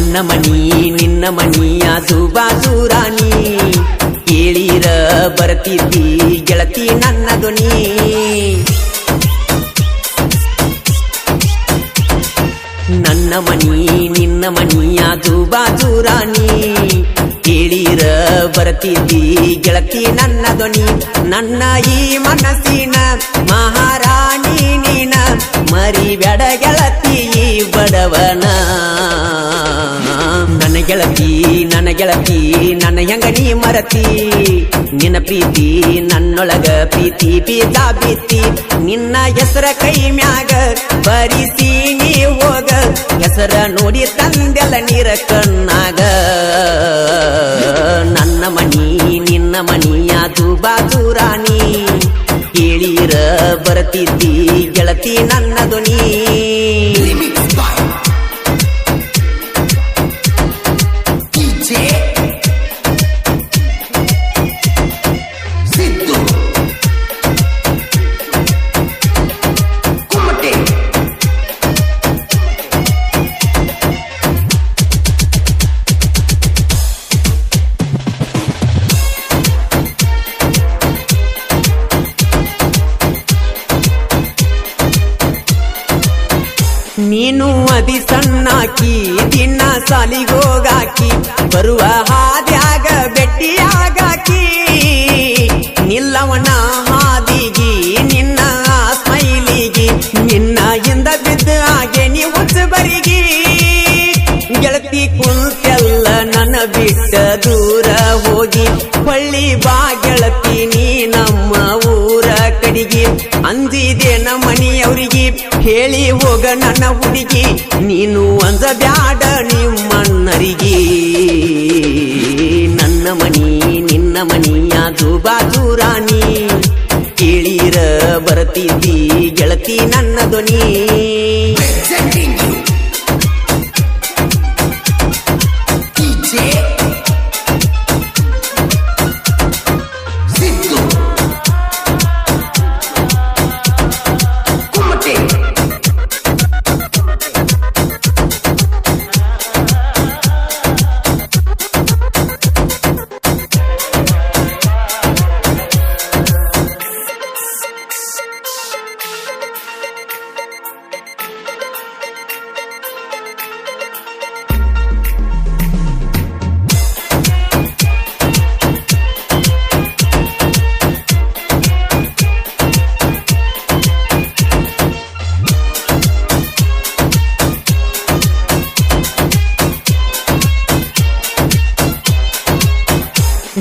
ನನ್ನ ಮನಿ ನಿನ್ನ ಮನಿಯ ಸುಬಾಸು ರಾಣಿ. ಕೇಳಿರ, ಬರ್ತಿದ್ದಿ, ಗೆಳತಿ ನನ್ನ ಧ್ವನಿ. ನನ್ನ ಮನಿ ನಿನ್ನ ಮನಿಯ ಬಾಜು ರಾಣಿ. ಕೇಳಿರ, ಬರ್ತಿದ್ದಿ, ಗೆಳತಿ ನನ್ನ ಧ್ವನಿ. ನನ್ನ ಈ ಮನಸ್ಸಿನ ಮಹಾರಾಣಿ ನೀನ. ಮರಿಬೇಡ ಗೆಳತಿ ಈ ಬಡವನ. ಗೆಳತಿ ನನ್ನ ಗೆಳತಿ ನನ್ನ ಹೆಂಗ ನೀ ಮರತಿ? ನಿನ್ನ ಪ್ರೀತಿ, ನನ್ನೊಳಗ ಪ್ರೀತಿ ಬೀಜ ಬೀತಿ. ನಿನ್ನ ಹೆಸರ ಕೈ ಮ್ಯಾಗ ಬರಿಸಿ ನೀ ಹೋಗ. ಹೆಸರ ನೋಡಿ ತಂದೆಲ್ಲ ನೀರ ಕಣ್ಣಾಗ. ನನ್ನ ಮನಿ ನಿನ್ನ ಮನಿಯ ಬಾಜು ರಾಣಿ ಕೇಳಿರ ಬರತಿದ್ದಿ, ಗೆಳತಿ ನನ್ನ ಧ್ವನಿ ನೀನು ಅದಿ ಸಣ್ಣಾಕಿ, ದಿನ ಸಾಲಿಗೋಗಾಕಿ, ಬರುವ ಹಾದ್ಯಾಗ ಬೆಟ್ಟಿಯಾಗಾಕಿ. ನಿಲ್ಲವನ ಹಾದಿಗಿ, ನಿನ್ನ ಸ್ಮೈಲಿಗಿ, ನಿನ್ನ ಹಿಂದ ಬಿದ್ದ ಹಾಗೆ ನೀ ಹುಚ್ಚ ಬರಿಗಿ ಗೆಳತಿ ಕುಂತೆಲ್ಲ ನನ್ನ ಬಿಟ್ಟ ದೂರ ಹೋಗಿ, ಹೊಳ್ಳಿ ಬಾ ಗೆಳತಿ, ನೀ ನಮ್ಮ ಹೇಳಿ ಹೋಗ ನನ್ನ ಹುಡುಗಿ. ನೀನು ಅಂದ ಬ್ಯಾಡ ನಿಮ್ಮಣ್ಣರಿಗೆ. ನನ್ನ ಮನಿ ನಿನ್ನ ಮನಿಯ ಬಾಜು ರಾಣಿ. ಕೇಳಿರ, ಬರ್ತಿದ್ದಿ ಗೆಳತಿ ನನ್ನ ಧ್ವನಿ.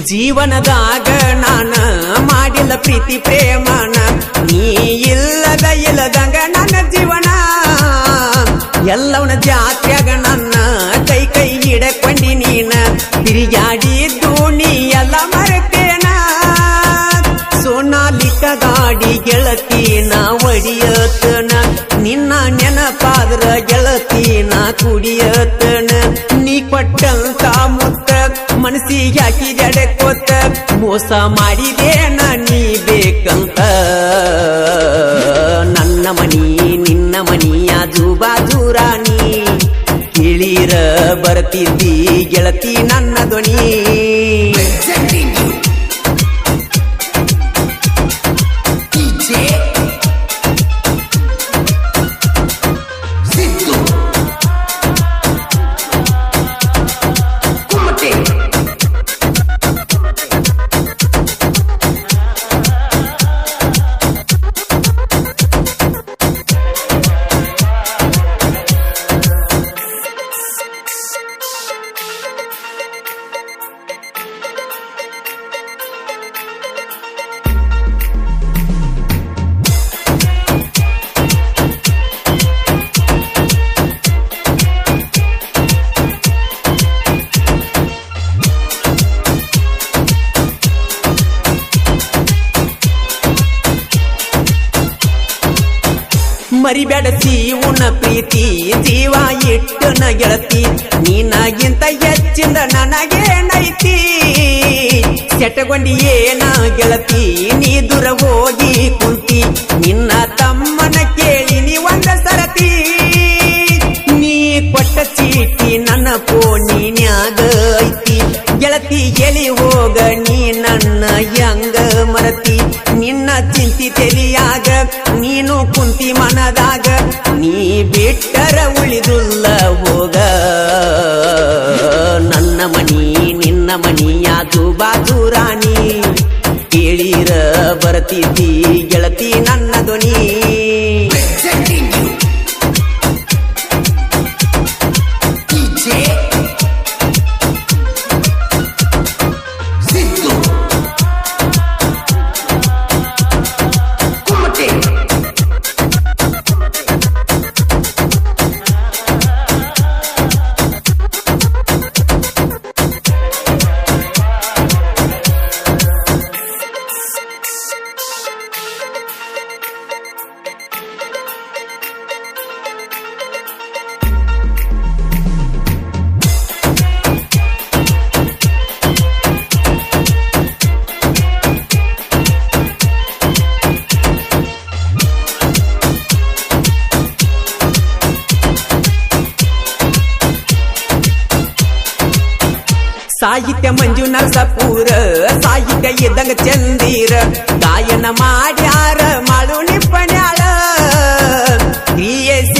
ಜೀವನದಾಗ ನಾನ ಮಾಡಿಲ್ಲ ಪ್ರೀತಿ ಪ್ರೇಮನ, ನೀ ಇಲ್ಲದ ಇಲ್ಲದಂಗ ನನ್ನ ಜೀವನ. ಎಲ್ಲವನ ಜಾತ್ಯಾಗ ನನ್ನ ಕೈ ಕೈ ಇಡಕೊಂಡಿ ನೀನ, ತಿರುಗಾಡಿದ್ದು ನೀ ಎಲ್ಲ ಮರೆತೇನ. ಸೋನಾಲಿಕ ಗಾಡಿ ನಾ ಒಡಿಯತನ ನಿನ್ನ ನೆನಪಾದ್ರ ಗೆಳತಿನ ಕುಡಿಯತನ ನೀ ಕೊಟ್ಟಂತ ಯಾಕಿ ಹಾಕಿದೆಡೆ ಕೋತ ಮೋಸ ಮಾಡಿದೆ ನೀ ಬೇಕಂತ. ನನ್ನ ಮನಿ, ನಿನ್ನ ಮನಿಯ ಬಾಜು ರಾಣಿ. ಕೇಳಿರ ಬರ್ತಿದ್ದಿ ಗೆಳತಿ ನನ್ನ ಧ್ವನಿ. ಮರಿಬೇಡ ಉನ್ನ ಪ್ರೀತಿ, ಜೀವ ಇಟ್ಟನ ಗೆಳತಿ ನೀನಾಗಿಂತ ಹೆಚ್ಚಿಂದ ನನಗೇನೈತಿ ಸೆಟಗೊಂಡಿ ಏನ ಗೆಳತಿ, ನೀ ದೂರ ಹೋಗಿ ಬರ್ತಿದ್ದಿ ಗೆಳತಿ ನನ್ನ ಸಾಹಿತ್ಯ ಮಂಜುನಾಥ ಪೂರ ಸಾಹಿತ್ಯ ಇದ್ದಂಗ ಚಂದೀರ. ಗಾಯನ ಮಾಡ್ಯಾರ ಮಾಡು ನಿಪ್ಪಣ್ಯಾಳ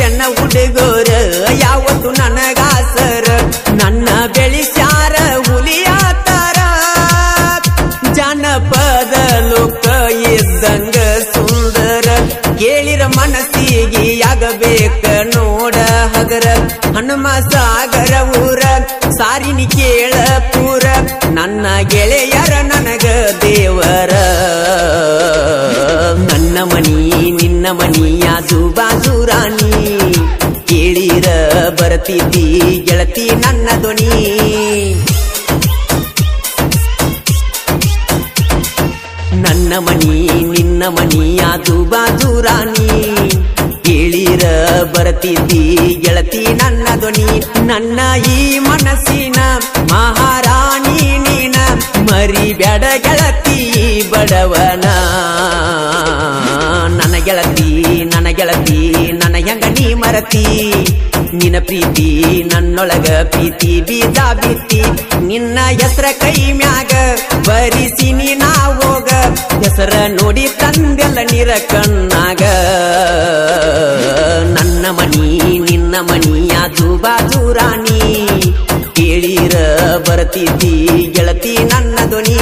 ಅಣ್ಣ ಹುಡುಗೋರ, ಯಾವತ್ತು ನನಗಾಸರ. ನನ್ನ ಬೆಳಿಸ್ಯಾರ ಹುಲಿಯಾತಾರ ಜನಪದ ಲೋಕ ಇದ್ದಂಗ ಸುಂದರ. ಕೇಳಿರ ಮನಸ್ಸಿಗೆ ಆಗಬೇಕ ನೋಡ ಹಗರ. ಹನುಮ ಸಾಗರ ಗೆಳೆಯರ ನನಗ ದೇವರ. ನನ್ನ ಮನಿ, ನಿನ್ನ ಮನಿಯಾಜು ಬಾಜು ರಾಣಿ. ಕೇಳಿರ, ಬರ್ತಿದ್ದಿ ಗೆಳತಿ ನನ್ನ ಧ್ವನಿ. ನನ್ನ ಮನಿ, ನಿನ್ನ ಮನಿಯಾದು ಬಾಜು ರಾಣಿ. ಕೇಳಿರ, ಬರ್ತಿದ್ದಿ ಗೆಳತಿ ನನ್ನ ಧ್ವನಿ. ನನ್ನ ಈ ಮನಸ್ಸಿನ ಮಹಾರಾಣಿ ನೀನ ಮರಿಬ್ಯಾಡ ಗೆಳತಿ ಬಡವನ. ನನ್ನ ಗೆಳತಿ ನನ್ನ ಗೆಳತಿ, ನನ್ನ ಹೆಂಗ ನೀ ಮರತಿ? ನಿನ್ನ ಪ್ರೀತಿ, ನನ್ನೊಳಗ ಪ್ರೀತಿ ಬೀದ ಬಿತ್ತಿ. ನಿನ್ನ ಹೆಸರ ಕೈ ಮ್ಯಾಗ ಬರಿಸಿನಿ ನಾ ಹೋಗ. ಹೆಸರ ನೋಡಿ ತಂದೆಲ್ಲ ನೀರ ಕಣ್ಣಾಗ. ನನ್ನ ಮನಿ ನಿನ್ನ ಮನಿಯಾಜು ಬಾಜು ರಾಣಿ. ಕೇಳಿರ ಬರ್ತಿದ್ದಿ Adonis.